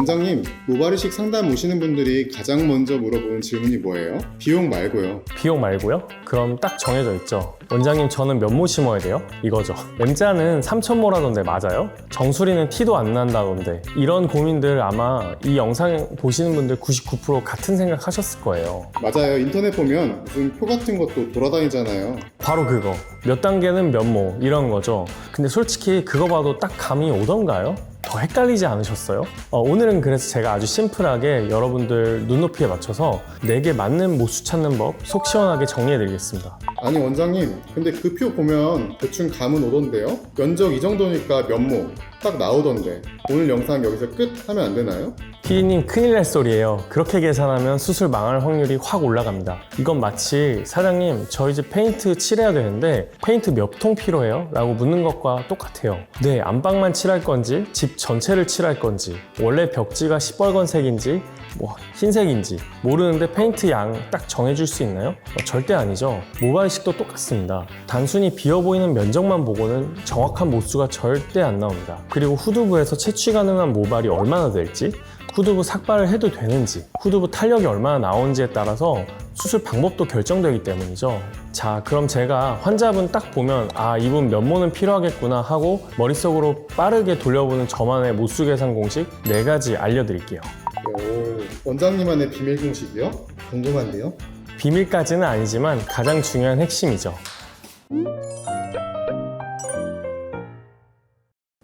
원장님, 모발이식 상담 오시는 분들이 가장 먼저 물어보는 질문이 뭐예요? 비용 말고요. 비용 말고요? 그럼 딱 정해져 있죠. 원장님 저는 몇 모 심어야 돼요? 이거죠. M자는 3,000모라던데 맞아요? 정수리는 티도 안 난다던데 이런 고민들 아마 이 영상 보시는 분들 99% 같은 생각 하셨을 거예요. 맞아요. 인터넷 보면 무슨 표 같은 것도 돌아다니잖아요. 바로 그거. 몇 단계는 몇 모 이런 거죠. 근데 솔직히 그거 봐도 딱 감이 오던가요? 더 헷갈리지 않으셨어요? 어, 오늘은 그래서 제가 아주 심플하게 여러분들 눈높이에 맞춰서 내게 맞는 모수 찾는 법 속 시원하게 정리해드리겠습니다. 아니 원장님, 근데 그 표 보면 대충 감은 오던데요? 면적 이 정도니까 면모 딱 나오던데 오늘 영상 여기서 끝 하면 안 되나요? 피디님 큰일 날 소리예요. 그렇게 계산하면 수술 망할 확률이 확 올라갑니다. 이건 마치 사장님 저희 집 페인트 칠해야 되는데 페인트 몇 통 필요해요? 라고 묻는 것과 똑같아요. 네, 안방만 칠할 건지 집 전체를 칠할 건지 원래 벽지가 시뻘건 색인지 뭐 흰색인지 모르는데 페인트 양 딱 정해줄 수 있나요? 어, 절대 아니죠. 모발이식도 똑같습니다. 단순히 비어 보이는 면적만 보고는 정확한 모수가 절대 안 나옵니다. 그리고 후두부에서 채취 가능한 모발이 얼마나 될지 후두부 삭발을 해도 되는지, 후두부 탄력이 얼마나 나오는지에 따라서 수술 방법도 결정되기 때문이죠. 자, 그럼 제가 환자분 딱 보면 아, 이분 면모는 필요하겠구나 하고 머릿속으로 빠르게 돌려보는 저만의 모수 계산 공식 네 가지 알려드릴게요. 오, 원장님만의 비밀 공식이요? 궁금한데요? 비밀까지는 아니지만 가장 중요한 핵심이죠.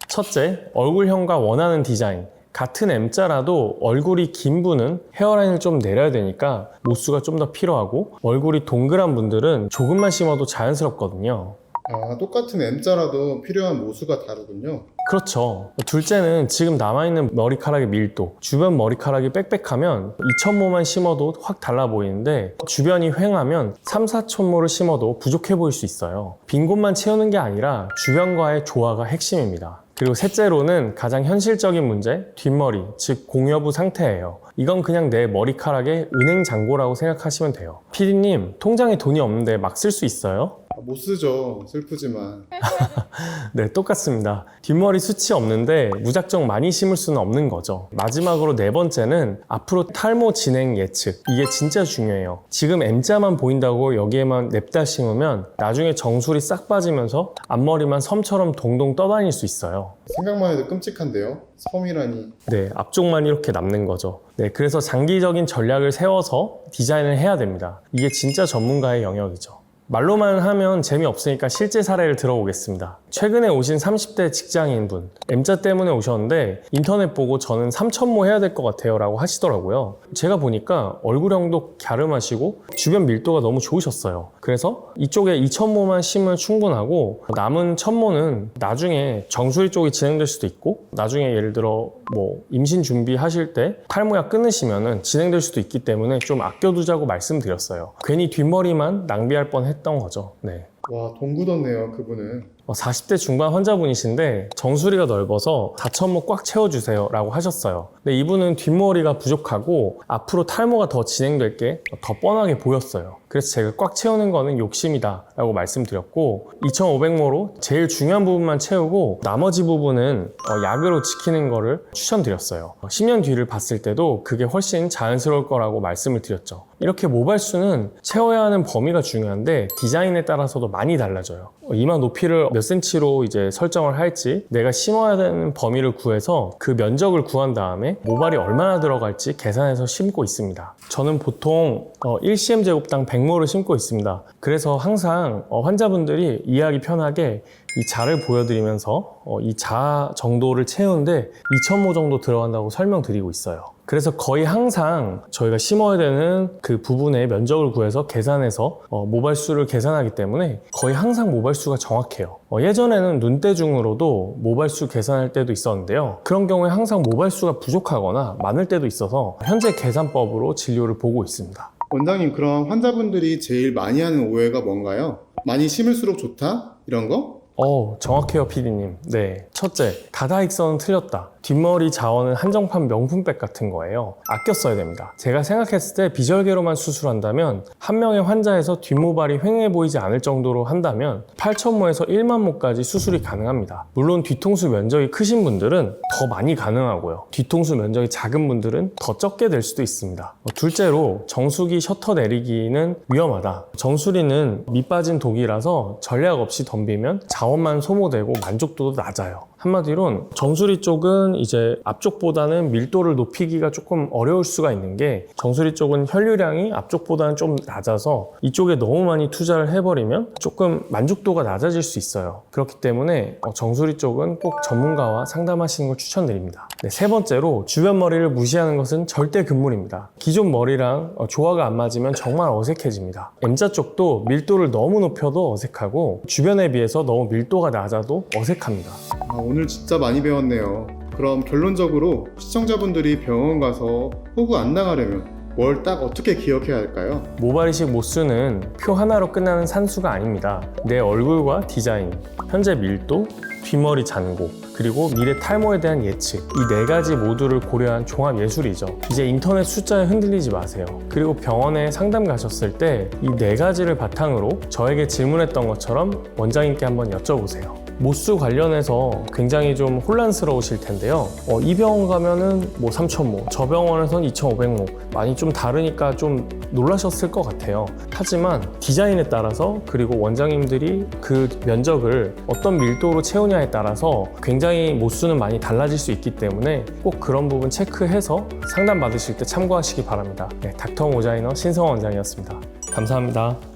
첫째, 얼굴형과 원하는 디자인. 같은 M자라도 얼굴이 긴 분은 헤어라인을 좀 내려야 되니까 모수가 좀 더 필요하고 얼굴이 동그란 분들은 조금만 심어도 자연스럽거든요. 아, 똑같은 M자라도 필요한 모수가 다르군요. 그렇죠. 둘째는 지금 남아있는 머리카락의 밀도. 주변 머리카락이 빽빽하면 2,000모만 심어도 확 달라 보이는데 주변이 휑하면 3, 4,000모를 심어도 부족해 보일 수 있어요. 빈 곳만 채우는 게 아니라 주변과의 조화가 핵심입니다. 그리고 셋째로는 가장 현실적인 문제, 뒷머리, 즉 공여부 상태예요. 이건 그냥 내 머리카락의 은행 잔고라고 생각하시면 돼요. 피디님, 통장에 돈이 없는데 막 쓸 수 있어요? 아, 못 쓰죠. 슬프지만. 네, 똑같습니다. 뒷머리 수치 없는데 무작정 많이 심을 수는 없는 거죠. 마지막으로 네 번째는 앞으로 탈모 진행 예측. 이게 진짜 중요해요. 지금 M자만 보인다고 여기에만 냅다 심으면 나중에 정수리 싹 빠지면서 앞머리만 섬처럼 동동 떠다닐 수 있어요. 생각만 해도 끔찍한데요? 섬이라니. 네, 앞쪽만 이렇게 남는 거죠. 네, 그래서 장기적인 전략을 세워서 디자인을 해야 됩니다. 이게 진짜 전문가의 영역이죠. 말로만 하면 재미없으니까 실제 사례를 들어보겠습니다. 최근에 오신 30대 직장인분, M자 때문에 오셨는데 인터넷 보고 저는 3천모 해야 될 것 같아요 라고 하시더라고요. 제가 보니까 얼굴형도 갸름하시고 주변 밀도가 너무 좋으셨어요. 그래서 이쪽에 2천모만 심으면 충분하고 남은 천모는 나중에 정수리 쪽이 진행될 수도 있고 나중에 예를 들어 뭐 임신 준비하실 때 탈모약 끊으시면은 진행될 수도 있기 때문에 좀 아껴두자고 말씀드렸어요. 괜히 뒷머리만 낭비할 뻔했 던 거죠. 네. 와, 돈 굳었네요, 그분은. 어, 40대 중반 환자분이신데 정수리가 넓어서 4천모 꽉 채워주세요 라고 하셨어요. 근데 이분은 뒷머리가 부족하고 앞으로 탈모가 더 진행될 게 더 뻔하게 보였어요. 그래서 제가 꽉 채우는 거는 욕심이다 라고 말씀드렸고 2,500모로 제일 중요한 부분만 채우고 나머지 부분은 어, 약으로 지키는 거를 추천드렸어요. 어, 10년 뒤를 봤을 때도 그게 훨씬 자연스러울 거라고 말씀을 드렸죠. 이렇게 모발수는 채워야 하는 범위가 중요한데 디자인에 따라서도 많이 달라져요. 어, 이마 높이를 몇 센치로 이제 설정을 할지 내가 심어야 되는 범위를 구해서 그 면적을 구한 다음에 모발이 얼마나 들어갈지 계산해서 심고 있습니다. 저는 보통 어, 1cm 제곱당 100모를 심고 있습니다. 그래서 항상 어, 환자분들이 이해하기 편하게 이 자를 보여드리면서 어, 이자 정도를 채우는데 2,000모 정도 들어간다고 설명드리고 있어요. 그래서 거의 항상 저희가 심어야 되는 그 부분의 면적을 구해서 계산해서 어, 모발수를 계산하기 때문에 거의 항상 모발수가 정확해요. 어, 예전에는 눈대중으로도 모발수 계산할 때도 있었는데요. 그런 경우에 항상 모발수가 부족하거나 많을 때도 있어서 현재 계산법으로 진료를 보고 있습니다. 원장님, 그럼 환자분들이 제일 많이 하는 오해가 뭔가요? 많이 심을수록 좋다? 이런 거? 어, 정확해요, 피디님. 네. 첫째, 다다익선은 틀렸다. 뒷머리 자원은 한정판 명품백 같은 거예요. 아껴 써야 됩니다. 제가 생각했을 때 비절개로만 수술한다면 한 명의 환자에서 뒷모발이 휑해 보이지 않을 정도로 한다면 8천모에서 1만 모까지 수술이 가능합니다. 물론 뒤통수 면적이 크신 분들은 더 많이 가능하고요. 뒤통수 면적이 작은 분들은 더 적게 될 수도 있습니다. 어, 둘째로 정수기 셔터 내리기는 위험하다. 정수리는 밑빠진 독이라서 전략 없이 덤비면 자원만 소모되고 만족도도 낮아요. 한마디론 정수리 쪽은 이제 앞쪽보다는 밀도를 높이기가 조금 어려울 수가 있는 게 정수리 쪽은 혈류량이 앞쪽보다는 좀 낮아서 이쪽에 너무 많이 투자를 해버리면 조금 만족도가 낮아질 수 있어요. 그렇기 때문에 어, 정수리 쪽은 꼭 전문가와 상담하시는 걸 추천드립니다. 네, 세 번째로 주변 머리를 무시하는 것은 절대 금물입니다. 기존 머리랑 어, 조화가 안 맞으면 정말 어색해집니다. M자 쪽도 밀도를 너무 높여도 어색하고 주변에 비해서 너무 밀도가 낮아도 어색합니다. 아, 오늘 진짜 많이 배웠네요. 그럼 결론적으로 시청자분들이 병원 가서 호구 안 나가려면 뭘 딱 어떻게 기억해야 할까요? 모발이식 모수는 표 하나로 끝나는 산수가 아닙니다. 내 얼굴과 디자인, 현재 밀도, 뒷머리 잔고, 그리고 미래 탈모에 대한 예측 이 네 가지 모두를 고려한 종합 예술이죠. 이제 인터넷 숫자에 흔들리지 마세요. 그리고 병원에 상담 가셨을 때 이 네 가지를 바탕으로 저에게 질문했던 것처럼 원장님께 한번 여쭤보세요. 모수 관련해서 굉장히 좀 혼란스러우실 텐데요. 어, 이 병원 가면은 뭐 3,000모, 저 병원에선 2,500모 많이 좀 다르니까 좀 놀라셨을 것 같아요. 하지만 디자인에 따라서 그리고 원장님들이 그 면적을 어떤 밀도로 채우냐에 따라서 굉장히 모수는 많이 달라질 수 있기 때문에 꼭 그런 부분 체크해서 상담 받으실 때 참고하시기 바랍니다. 네, 닥터 모자이너 신성원 원장이었습니다. 감사합니다.